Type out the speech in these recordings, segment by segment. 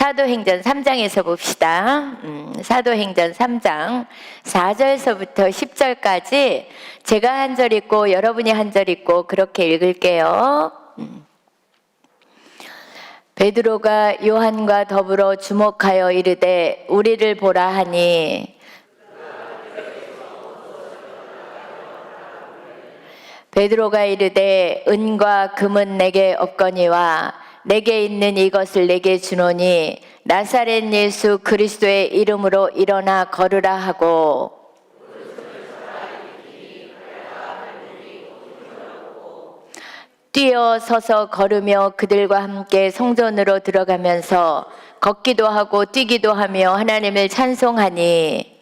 사도행전 3장에서 봅시다. 음, 사도행전 3장 4절서부터 10절까지 제가 한 절 읽고 여러분이 한 절 읽고 그렇게 읽을게요. 음. 베드로가 요한과 더불어 주목하여 이르되 우리를 보라 하니 베드로가 이르되 은과 금은 내게 없거니와 내게 있는 이것을 내게 주노니 나사렛 예수 그리스도의 이름으로 일어나 걸으라 하고 뛰어 서서 걸으며 그들과 함께 성전으로 들어가면서 걷기도 하고 뛰기도 하며 하나님을 찬송하니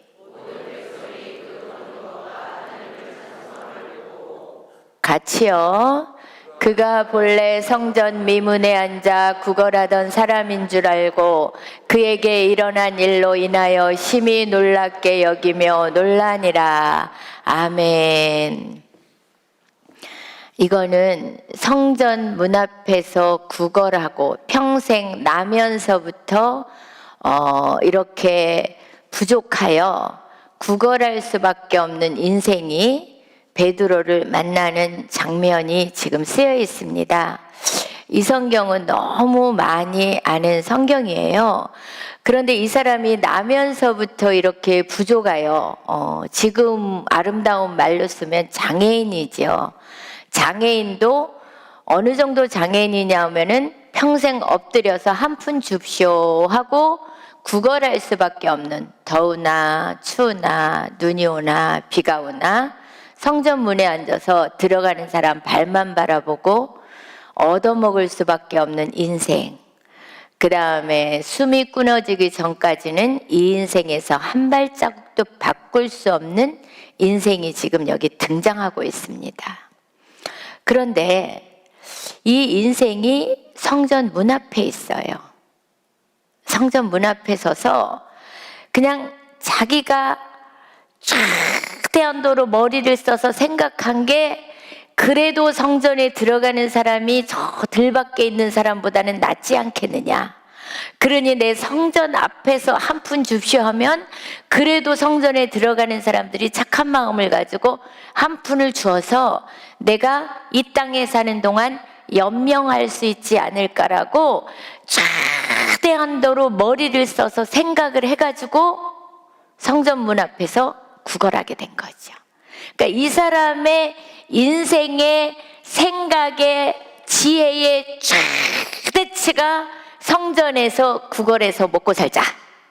같이요. 그가 본래 성전 미문에 앉아 구걸하던 사람인 줄 알고 그에게 일어난 일로 인하여 심히 놀랍게 여기며 놀라니라. 아멘. 이거는 성전 문 앞에서 구걸하고 평생 나면서부터 어, 이렇게 부족하여 구걸할 수밖에 없는 인생이 베드로를 만나는 장면이 지금 쓰여 있습니다. 이 성경은 너무 많이 아는 성경이에요. 그런데 이 사람이 나면서부터 이렇게 부족하여 어, 지금 아름다운 말로 쓰면 장애인이죠. 장애인도 어느 정도 장애인이냐 하면은 평생 엎드려서 한 푼 줍쇼 하고 구걸할 수밖에 없는 더우나 추우나 눈이 오나 비가 오나 성전 문에 앉아서 들어가는 사람 발만 바라보고 얻어먹을 수밖에 없는 인생. 그 다음에 숨이 끊어지기 전까지는 이 인생에서 한 발자국도 바꿀 수 없는 인생이 지금 여기 등장하고 있습니다. 그런데 이 인생이 성전 문 앞에 있어요. 성전 문 앞에 서서 그냥 자기가 최대한도로 머리를 써서 생각한 게 그래도 성전에 들어가는 사람이 저 들밖에 있는 사람보다는 낫지 않겠느냐. 그러니 내 성전 앞에서 한 푼 줍쇼 하면 그래도 성전에 들어가는 사람들이 착한 마음을 가지고 한 푼을 주어서 내가 이 땅에 사는 동안 연명할 수 있지 않을까라고 최대한도로 머리를 써서 생각을 해가지고 성전 문 앞에서 구걸하게 된 거죠. 그러니까 이 사람의 인생의 생각의 지혜의 최대치가 성전에서 구걸해서 먹고 살자.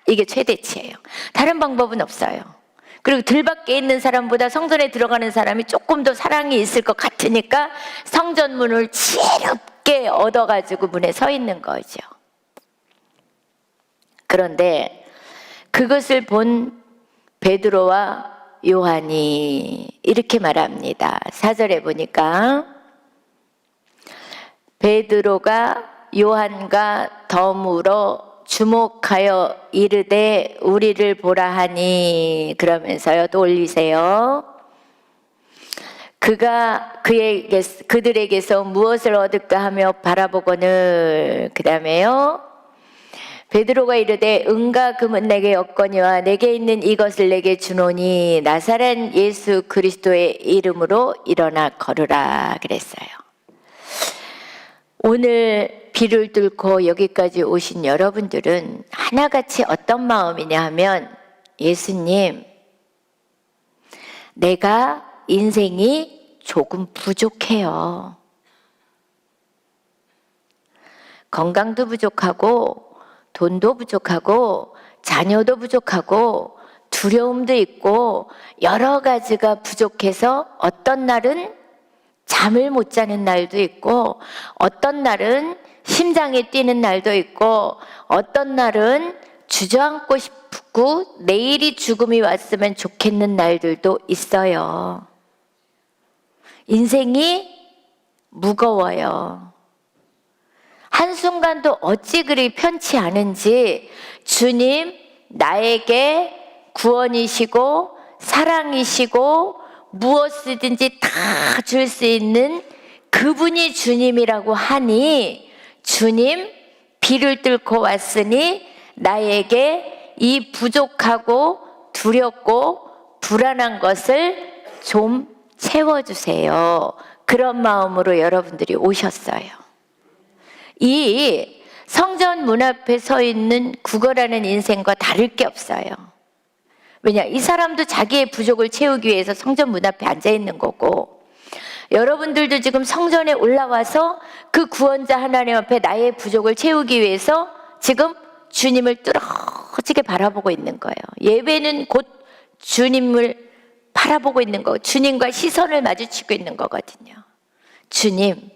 이게 최대치예요. 다른 방법은 없어요. 그리고 들밖에 있는 사람보다 성전에 들어가는 사람이 조금 더 사랑이 있을 것 같으니까 성전 문을 지혜롭게 얻어가지고 문에 서 있는 거죠. 그런데 그것을 본 베드로와 요한이 이렇게 말합니다. 사절에 보니까 베드로가 요한과 더불어 주목하여 이르되 우리를 보라 하니 그러면서요 또 올리세요. 그가 그에게 그들에게서 무엇을 얻을까 하며 바라보거늘 그다음에요 베드로가 이르되 은과 금은 내게 없거니와 내게 있는 이것을 내게 주노니 나사렛 예수 그리스도의 이름으로 일어나 걸으라 그랬어요. 오늘 비를 뚫고 여기까지 오신 여러분들은 하나같이 어떤 마음이냐 하면 예수님 내가 인생이 조금 부족해요. 건강도 부족하고 돈도 부족하고 자녀도 부족하고 두려움도 있고 여러 가지가 부족해서 어떤 날은 잠을 못 자는 날도 있고 어떤 날은 심장이 뛰는 날도 있고 어떤 날은 주저앉고 싶고 내일이 죽음이 왔으면 좋겠는 날들도 있어요. 인생이 무거워요. 한순간도 어찌 그리 편치 않은지 주님 나에게 구원이시고 사랑이시고 무엇이든지 다 줄 수 있는 그분이 주님이라고 하니 주님 길을 뚫고 왔으니 나에게 이 부족하고 두렵고 불안한 것을 좀 채워주세요. 그런 마음으로 여러분들이 오셨어요. 이 성전 문 앞에 서 있는 국어라는 인생과 다를 게 없어요. 왜냐, 이 사람도 자기의 부족을 채우기 위해서 성전 문 앞에 앉아 있는 거고, 여러분들도 지금 성전에 올라와서 그 구원자 하나님 앞에 나의 부족을 채우기 위해서 지금 주님을 뚫어지게 바라보고 있는 거예요. 예배는 곧 주님을 바라보고 있는 거, 주님과 시선을 마주치고 있는 거거든요. 주님,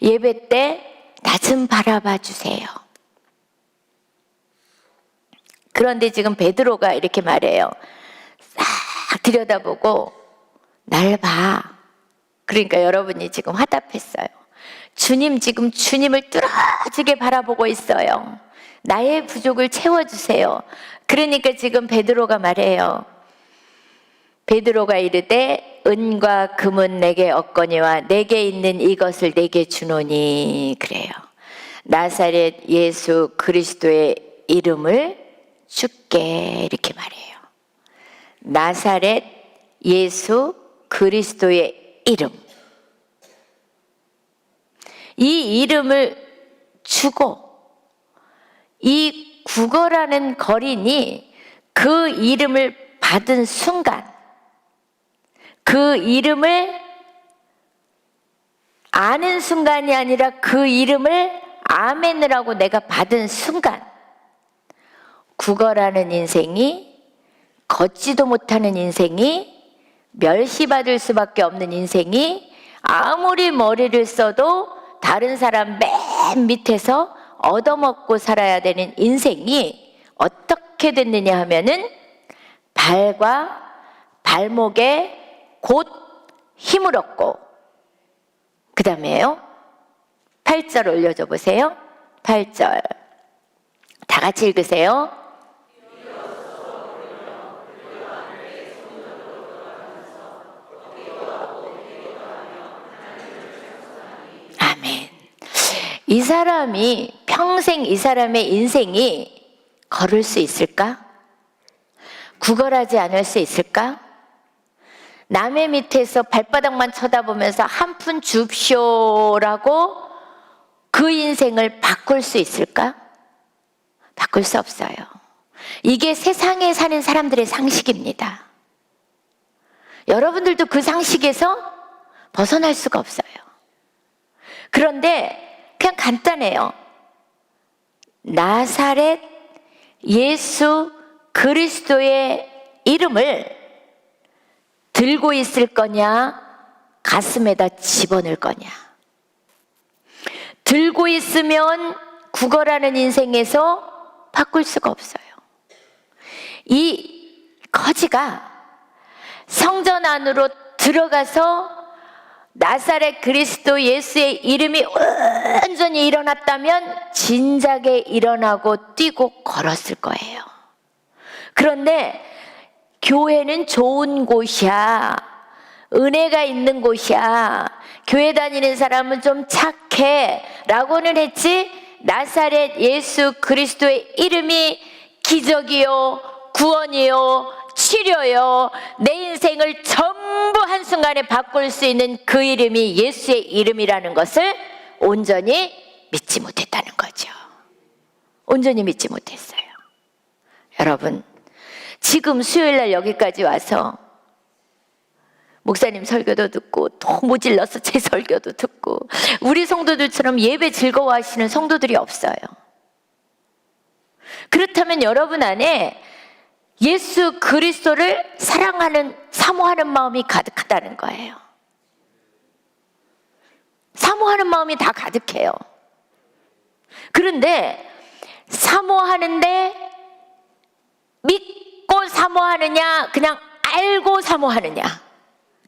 예배 때 나 좀 바라봐 주세요. 그런데 지금 베드로가 이렇게 말해요. 싹 들여다보고 날 봐. 그러니까 여러분이 지금 화답했어요. 주님 지금 주님을 뚫어지게 바라보고 있어요. 나의 부족을 채워주세요. 그러니까 지금 베드로가 말해요. 베드로가 이르되 은과 금은 내게 없거니와 내게 있는 이것을 내게 주노니 그래요. 나사렛 예수 그리스도의 이름을 주께 이렇게 말해요. 나사렛 예수 그리스도의 이름. 이 이름을 주고 이 국어라는 거린이 그 이름을 받은 순간 그 이름을 아는 순간이 아니라 그 이름을 아멘이라고 내가 받은 순간 국어라는 인생이 걷지도 못하는 인생이 멸시받을 수밖에 없는 인생이 아무리 머리를 써도 다른 사람 맨 밑에서 얻어먹고 살아야 되는 인생이 어떻게 됐느냐 하면은 발과 발목에 곧 힘을 얻고 그 다음에요. 8절 올려줘 보세요. 8절. 다 같이 읽으세요. 아멘. 이 사람이 평생 이 사람의 인생이 걸을 수 있을까? 구걸하지 않을 수 있을까? 남의 밑에서 발바닥만 쳐다보면서 한 푼 줍쇼라고 그 인생을 바꿀 수 있을까? 바꿀 수 없어요. 이게 세상에 사는 사람들의 상식입니다. 여러분들도 그 상식에서 벗어날 수가 없어요. 그런데 그냥 간단해요. 나사렛 예수 그리스도의 이름을 들고 있을 거냐, 가슴에다 집어넣을 거냐. 들고 있으면 구걸하는 인생에서 바꿀 수가 없어요. 이 거지가 성전 안으로 들어가서 나사렛 그리스도 예수의 이름이 온전히 일어났다면 진작에 일어나고 뛰고 걸었을 거예요. 그런데 교회는 좋은 곳이야. 은혜가 있는 곳이야. 교회 다니는 사람은 좀 착해. 라고는 했지, 나사렛 예수 그리스도의 이름이 기적이요, 구원이요, 치료요, 내 인생을 전부 한순간에 바꿀 수 있는 그 이름이 예수의 이름이라는 것을 온전히 믿지 못했다는 거죠. 온전히 믿지 못했어요. 여러분, 지금 수요일 날 여기까지 와서 목사님 설교도 듣고 또 모질러서 제 설교도 듣고 우리 성도들처럼 예배 즐거워하시는 성도들이 없어요. 그렇다면 여러분 안에 예수 그리스도를 사랑하는 사모하는 마음이 가득하다는 거예요. 사모하는 마음이 다 가득해요. 그런데 사모하는데 사모하느냐, 그냥 알고 사모하느냐.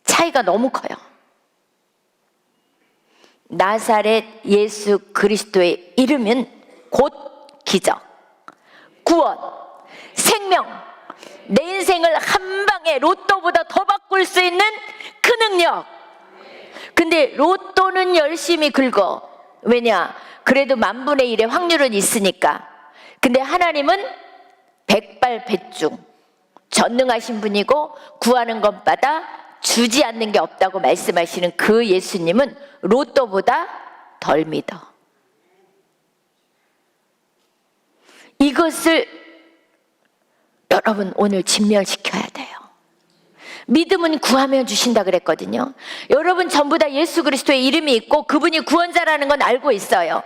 차이가 너무 커요. 나사렛 예수 그리스도의 이름은 곧 기적, 구원, 생명, 내 인생을 한 방에 로또보다 더 바꿀 수 있는 그 능력. 근데 로또는 열심히 긁어. 왜냐? 그래도 만분의 일의 확률은 있으니까. 근데 하나님은 백발백중 전능하신 분이고 구하는 것마다 주지 않는 게 없다고 말씀하시는 그 예수님은 로또보다 덜 믿어. 이것을 여러분 오늘 진멸시켜야 돼요. 믿음은 구하면 주신다 그랬거든요. 여러분 전부 다 예수 그리스도의 이름이 있고 그분이 구원자라는 건 알고 있어요.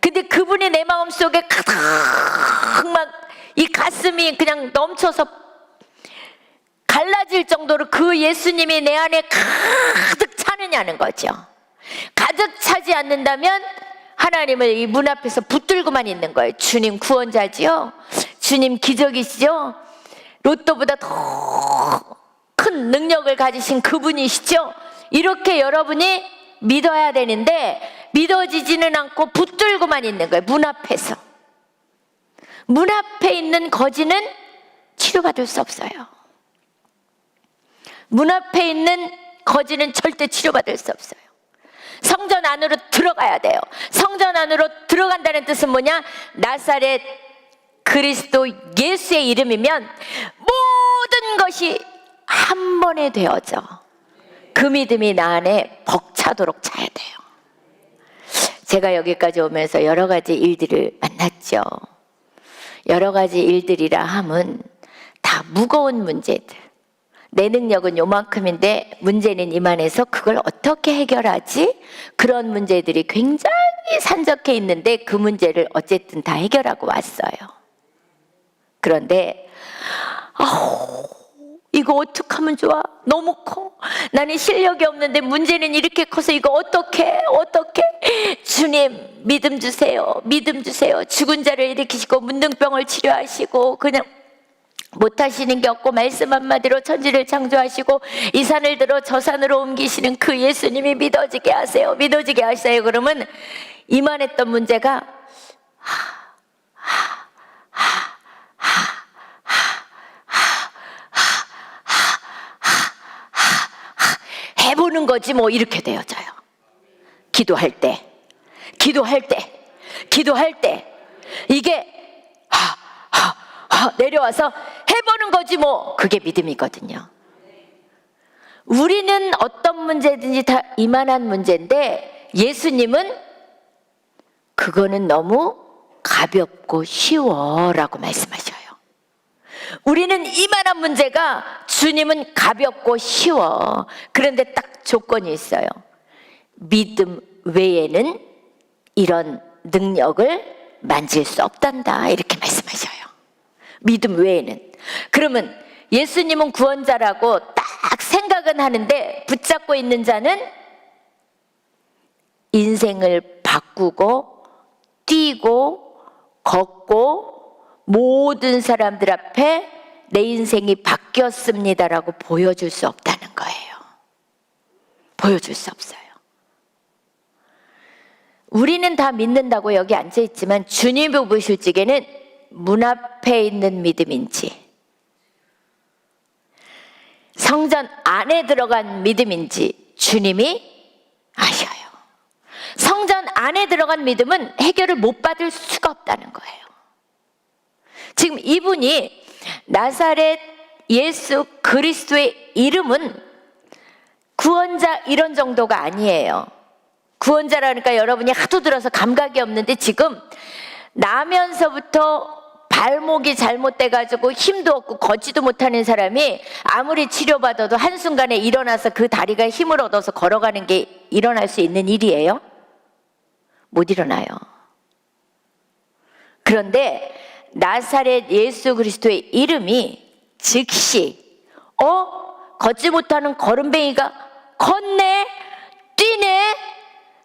근데 그분이 내 마음 속에 가득 막 이 가슴이 그냥 넘쳐서 갈라질 정도로 그 예수님이 내 안에 가득 차느냐는 거죠. 가득 차지 않는다면 하나님을 이 문 앞에서 붙들고만 있는 거예요. 주님 구원자지요. 주님 기적이시죠. 로또보다 더 큰 능력을 가지신 그분이시죠. 이렇게 여러분이 믿어야 되는데 믿어지지는 않고 붙들고만 있는 거예요. 문 앞에서. 문 앞에 있는 거지는 치료받을 수 없어요. 문 앞에 있는 거지는 절대 치료받을 수 없어요. 성전 안으로 들어가야 돼요. 성전 안으로 들어간다는 뜻은 뭐냐? 나사렛 그리스도 예수의 이름이면 모든 것이 한 번에 되어져. 그 믿음이 나 안에 벅차도록 차야 돼요. 제가 여기까지 오면서 여러 가지 일들을 만났죠. 여러 가지 일들이라 함은 다 무거운 문제들. 내 능력은 요만큼인데 문제는 이만해서 그걸 어떻게 해결하지? 그런 문제들이 굉장히 산적해 있는데 그 문제를 어쨌든 다 해결하고 왔어요. 그런데 아우 이거 어떻게 하면 좋아? 너무 커. 나는 실력이 없는데 문제는 이렇게 커서 이거 어떻게 어떻게 주님 믿음 주세요. 믿음 주세요. 죽은 자를 일으키시고 문둥병을 치료하시고 그냥 못하시는 게 없고 말씀 한마디로 천지를 창조하시고 이 산을 들어 저 산으로 옮기시는 그 예수님이 믿어지게 하세요. 믿어지게 하세요. 그러면 이만했던 문제가 해보는 거지 뭐 이렇게 되어져요. 기도할 때, 기도할 때, 기도할 때 이게 내려와서 해보는 거지 뭐 그게 믿음이거든요. 우리는 어떤 문제든지 다 이만한 문제인데 예수님은 그거는 너무 가볍고 쉬워라고 말씀하셔요. 우리는 이만한 문제가 주님은 가볍고 쉬워. 그런데 딱 조건이 있어요. 믿음 외에는 이런 능력을 만질 수 없단다. 이렇게. 믿음 외에는. 그러면 예수님은 구원자라고 딱 생각은 하는데 붙잡고 있는 자는 인생을 바꾸고 뛰고 걷고 모든 사람들 앞에 내 인생이 바뀌었습니다라고 보여줄 수 없다는 거예요. 보여줄 수 없어요. 우리는 다 믿는다고 여기 앉아 있지만 주님이 보실 적에는 문 앞 에 있는 믿음인지 성전 안에 들어간 믿음인지 주님이 아셔요. 성전 안에 들어간 믿음은 해결을 못 받을 수가 없다는 거예요. 지금 이분이 나사렛 예수 그리스도의 이름은 구원자 이런 정도가 아니에요. 구원자라니까 여러분이 하도 들어서 감각이 없는데 지금 나면서부터 발목이 잘못돼가지고 힘도 없고 걷지도 못하는 사람이 아무리 치료받아도 한순간에 일어나서 그 다리가 힘을 얻어서 걸어가는 게 일어날 수 있는 일이에요? 못 일어나요. 그런데 나사렛 예수 그리스도의 이름이 즉시 어 걷지 못하는 걸음뱅이가 걷네 뛰네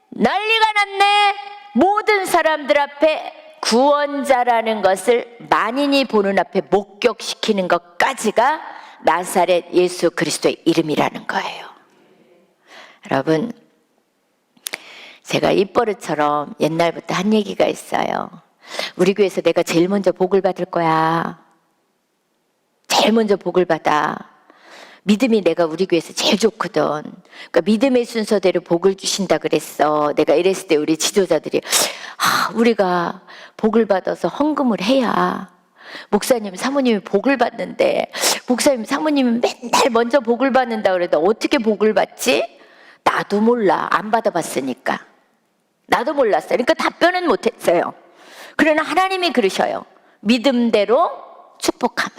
난리가 났네 모든 사람들 앞에 구원자라는 것을 만인이 보는 앞에 목격시키는 것까지가 나사렛 예수 그리스도의 이름이라는 거예요. 여러분 제가 입버릇처럼 옛날부터 한 얘기가 있어요. 우리 교회에서 내가 제일 먼저 복을 받을 거야. 제일 먼저 복을 받아. 믿음이 내가 우리 교회에서 제일 좋거든. 그러니까 믿음의 순서대로 복을 주신다 그랬어. 내가 이랬을 때 우리 지도자들이 아, 우리가 복을 받아서 헌금을 해야 목사님, 사모님이 복을 받는데 목사님, 사모님은 맨날 먼저 복을 받는다 그래도 어떻게 복을 받지? 나도 몰라. 안 받아봤으니까. 나도 몰랐어요. 그러니까 답변은 못했어요. 그러나 하나님이 그러셔요. 믿음대로 축복하마.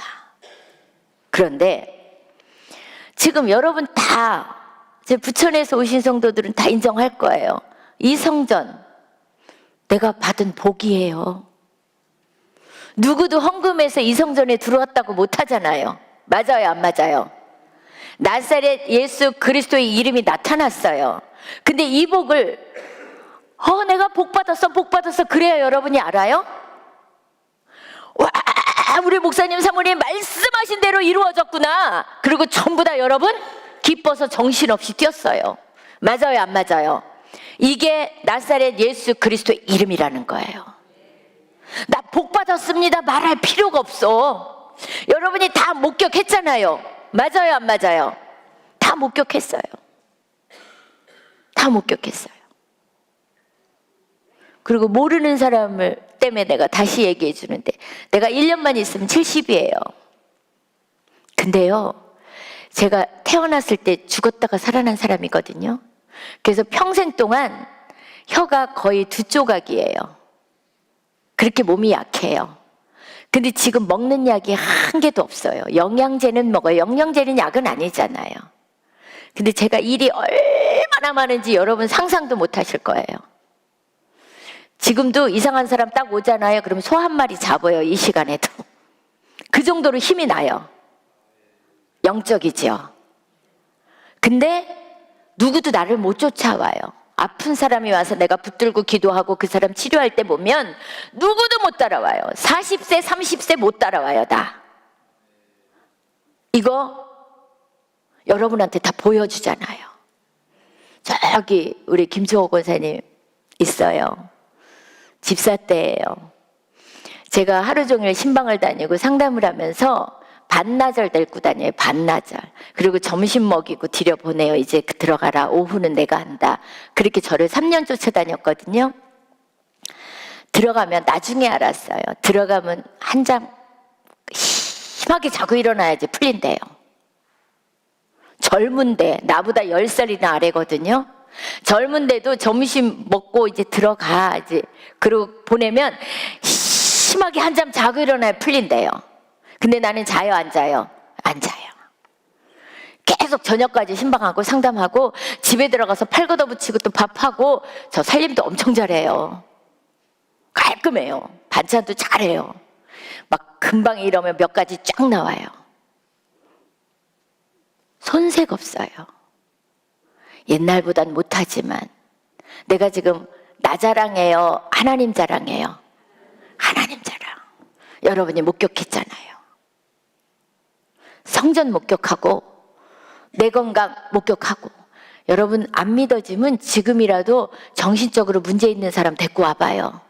그런데 지금 여러분 다, 제 부천에서 오신 성도들은 다 인정할 거예요. 이 성전, 내가 받은 복이에요. 누구도 헌금해서 이 성전에 들어왔다고 못 하잖아요. 맞아요, 안 맞아요? 나사렛 예수 그리스도의 이름이 나타났어요. 근데 이 복을, 어, 내가 복 받았어, 복 받았어. 그래야 여러분이 알아요? 와, 우리 목사님, 사모님 말씀하신 대로 이루어졌구나. 그리고 전부 다 여러분 기뻐서 정신없이 뛰었어요. 맞아요, 안 맞아요? 이게 나사렛 예수 그리스도의 이름이라는 거예요. 나 복 받았습니다. 말할 필요가 없어. 여러분이 다 목격했잖아요. 맞아요, 안 맞아요? 다 목격했어요. 다 목격했어요. 그리고 모르는 사람을 때문에 내가 다시 얘기해 주는데 내가 1년만 있으면 70이에요. 근데요, 제가 태어났을 때 죽었다가 살아난 사람이거든요. 그래서 평생 동안 혀가 거의 두 조각이에요. 그렇게 몸이 약해요. 근데 지금 먹는 약이 한 개도 없어요. 영양제는 먹어요. 영양제는 약은 아니잖아요. 근데 제가 일이 얼마나 많은지 여러분 상상도 못 하실 거예요. 지금도 이상한 사람 딱 오잖아요. 그럼 소 한 마리 잡아요. 이 시간에도. 그 정도로 힘이 나요. 영적이지요. 근데 누구도 나를 못 쫓아와요. 아픈 사람이 와서 내가 붙들고 기도하고 그 사람 치료할 때 보면 누구도 못 따라와요. 40세, 30세 못 따라와요, 다. 이거 여러분한테 다 보여주잖아요. 저기 우리 김초호 권사님 있어요. 집사 때예요. 제가 하루 종일 신방을 다니고 상담을 하면서 반나절 데리고 다녀요. 반나절. 그리고 점심 먹이고 들여보내요. 이제 그 들어가라. 오후는 내가 한다. 그렇게 저를 3년 쫓아다녔거든요. 들어가면 나중에 알았어요. 들어가면 한 장 심하게 자고 일어나야지 풀린대요. 젊은데 나보다 10살이나 아래거든요. 젊은데도 점심 먹고 이제 들어가 이제 그리고 보내면 심하게 한잠 자고 일어나야 풀린대요. 근데 나는 자요 안 자요? 안 자요. 계속 저녁까지 신방하고 상담하고 집에 들어가서 팔 걷어붙이고 또 밥하고 저 살림도 엄청 잘해요. 깔끔해요. 반찬도 잘해요. 막 금방 이러면 몇 가지 쫙 나와요. 손색 없어요. 옛날보단 못하지만 내가 지금 나 자랑해요. 하나님 자랑해요. 하나님 자랑. 여러분이 목격했잖아요. 성전 목격하고 내 건강 목격하고 여러분 안 믿어지면 지금이라도 정신적으로 문제 있는 사람 데리고 와봐요.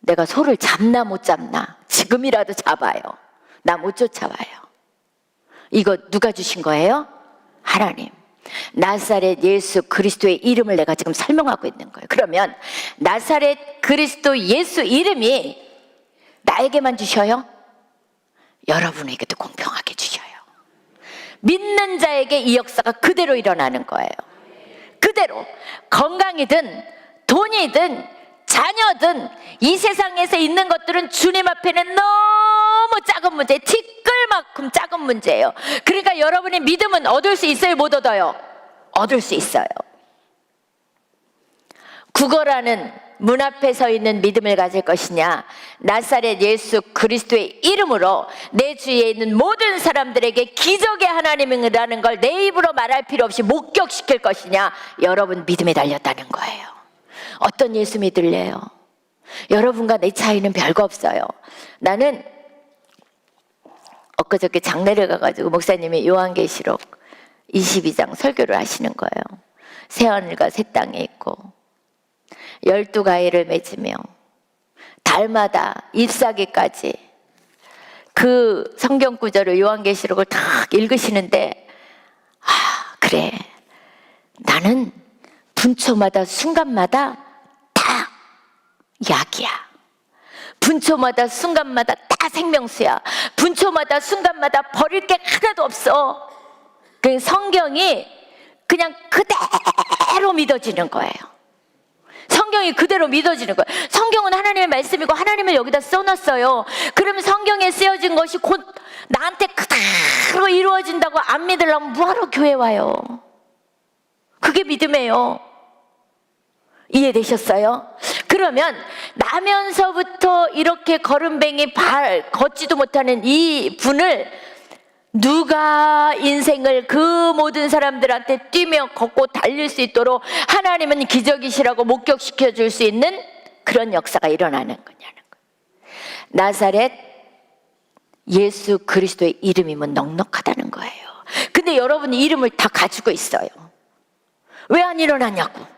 내가 소를 잡나 못 잡나 지금이라도 잡아요. 나 못 쫓아와요. 이거 누가 주신 거예요? 하나님. 나사렛 예수 그리스도의 이름을 내가 지금 설명하고 있는 거예요. 그러면 나사렛 그리스도 예수 이름이 나에게만 주셔요? 여러분에게도 공평하게 주셔요. 믿는 자에게 이 역사가 그대로 일어나는 거예요. 그대로 건강이든 돈이든 자녀든 이 세상에서 있는 것들은 주님 앞에는 너무 작은 문제, 티끌만큼 작은 문제예요. 그러니까 여러분의 믿음은 얻을 수 있어요, 못 얻어요? 얻을 수 있어요. 구걸하는 문 앞에 서 있는 믿음을 가질 것이냐 나사렛 예수 그리스도의 이름으로 내 주위에 있는 모든 사람들에게 기적의 하나님이라는 걸 내 입으로 말할 필요 없이 목격시킬 것이냐 여러분 믿음에 달렸다는 거예요 어떤 예수 믿을래요? 여러분과 내 차이는 별거 없어요 나는 엊그저께 장례를 가가지고 목사님이 요한계시록 22장 설교를 하시는 거예요 새하늘과 새 땅에 있고 열두 가위를 맺으며 달마다 잎사귀까지 그 성경 구절을 요한계시록을 탁 읽으시는데 그래. 나는 분초마다 순간마다 다 약이야. 분초마다 순간마다 다 생명수야. 분초마다 순간마다 버릴 게 하나도 없어. 그 성경이 그냥 그대로 믿어지는 거예요. 성경이 그대로 믿어지는 거예요. 성경은 하나님의 말씀이고 하나님을 여기다 써놨어요. 그러면 성경에 쓰여진 것이 곧 나한테 그대로 이루어진다고 안 믿으려면 뭐하러 교회 와요? 그게 믿음이에요. 이해되셨어요? 그러면 나면서부터 이렇게 걸음뱅이 발 걷지도 못하는 이 분을 누가 인생을 그 모든 사람들한테 뛰며 걷고 달릴 수 있도록 하나님은 기적이시라고 목격시켜 줄 수 있는 그런 역사가 일어나는 거냐는 거예요. 나사렛 예수 그리스도의 이름이면 넉넉하다는 거예요. 근데 여러분이 이름을 다 가지고 있어요. 왜 안 일어나냐고.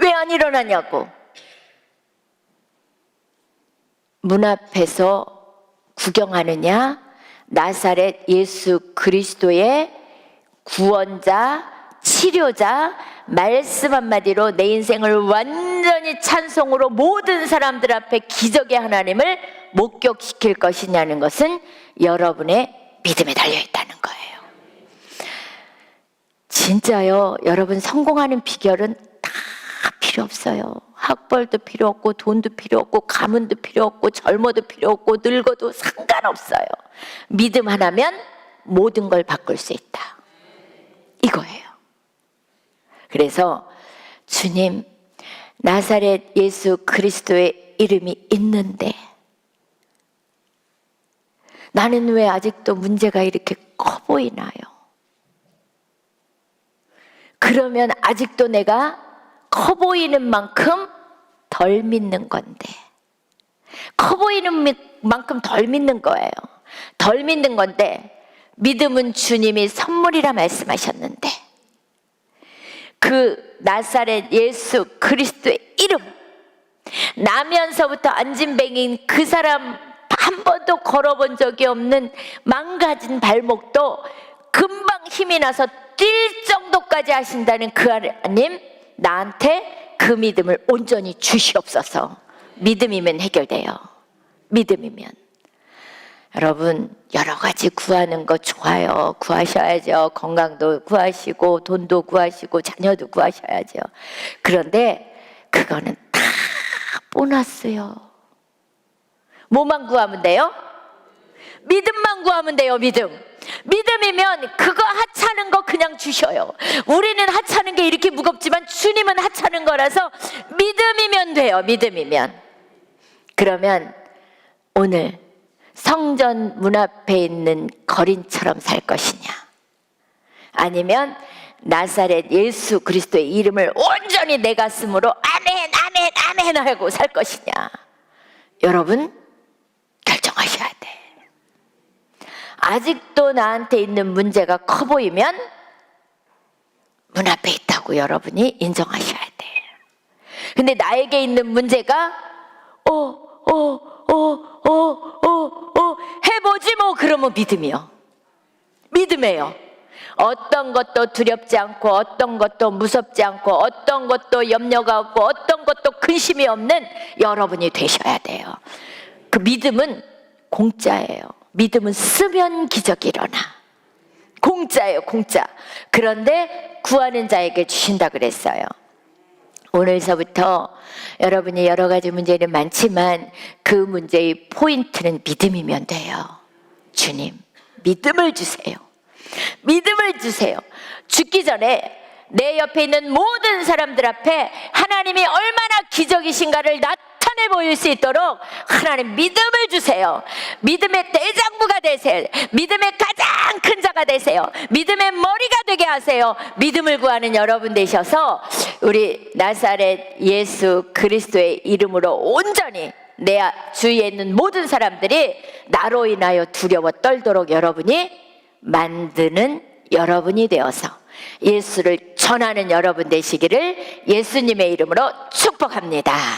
왜 안 일어나냐고. 문 앞에서 구경하느냐? 나사렛 예수 그리스도의 구원자, 치료자, 말씀 한마디로 내 인생을 완전히 찬송으로 모든 사람들 앞에 기적의 하나님을 목격시킬 것이냐는 것은 여러분의 믿음에 달려 있다는 거예요. 진짜요, 여러분 성공하는 비결은 다 필요 없어요. 학벌도 필요 없고, 돈도 필요 없고, 가문도 필요 없고, 젊어도 필요 없고, 늙어도 상관없어요. 믿음 하나면 모든 걸 바꿀 수 있다. 이거예요. 그래서 주님, 나사렛 예수 그리스도의 이름이 있는데, 나는 왜 아직도 문제가 이렇게 커 보이나요? 그러면 아직도 내가 커 보이는 만큼 덜 믿는 건데. 커 보이는 미- 만큼 덜 믿는 거예요. 덜 믿는 건데, 믿음은 주님이 선물이라 말씀하셨는데, 그 나사렛 예수 그리스도의 이름, 나면서부터 안진뱅인 그 사람 한 번도 걸어본 적이 없는 망가진 발목도 금방 힘이 나서 뛸 정도까지 하신다는 그 하나님 나한테 그 믿음을 온전히 주시옵소서. 믿음이면 해결돼요. 믿음이면. 여러분 여러 가지 구하는 거 좋아요. 구하셔야죠. 건강도 구하시고 돈도 구하시고 자녀도 구하셔야죠. 그런데 그거는 다 보너스요. 뭐만 구하면 돼요? 믿음만 구하면 돼요, 믿음. 믿음이면 그거 하찮은 거 그냥 주셔요. 우리는 하찮은 게 이렇게 무겁지만 주님은 하찮은 거라서 믿음이면 돼요, 믿음이면. 그러면 오늘 성전 문 앞에 있는 거린처럼 살 것이냐? 아니면 나사렛 예수 그리스도의 이름을 온전히 내 가슴으로 아멘, 아멘, 아멘 하고 살 것이냐? 여러분, 결정하셔야 돼. 아직도 나한테 있는 문제가 커 보이면 문 앞에 있다고 여러분이 인정하셔야 돼. 근데 나에게 있는 문제가 어, 어, 어, 어, 어, 어, 해보지 뭐 그러면 믿음이요. 믿음이에요. 어떤 것도 두렵지 않고 어떤 것도 무섭지 않고 어떤 것도 염려가 없고 어떤 것도 근심이 없는 여러분이 되셔야 돼요. 그 믿음은 공짜예요. 믿음은 쓰면 기적이 일어나. 공짜예요, 공짜. 그런데 구하는 자에게 주신다 그랬어요. 오늘서부터 여러분이 여러 가지 문제는 많지만 그 문제의 포인트는 믿음이면 돼요. 주님, 믿음을 주세요. 믿음을 주세요. 죽기 전에 내 옆에 있는 모든 사람들 앞에 하나님이 얼마나 기적이신가를 나타내 보일 수 있도록 하나님 믿음을 주세요. 믿음의 대장부가 되세요. 믿음의 가장 큰 자가 되세요. 믿음의 머리가 되게 하세요. 믿음을 구하는 여러분 되셔서 우리 나사렛 예수 그리스도의 이름으로 온전히 내 주위에 있는 모든 사람들이 나로 인하여 두려워 떨도록 여러분이 만드는 여러분이 되어서 예수를 전하는 여러분 되시기를 예수님의 이름으로 축복합니다.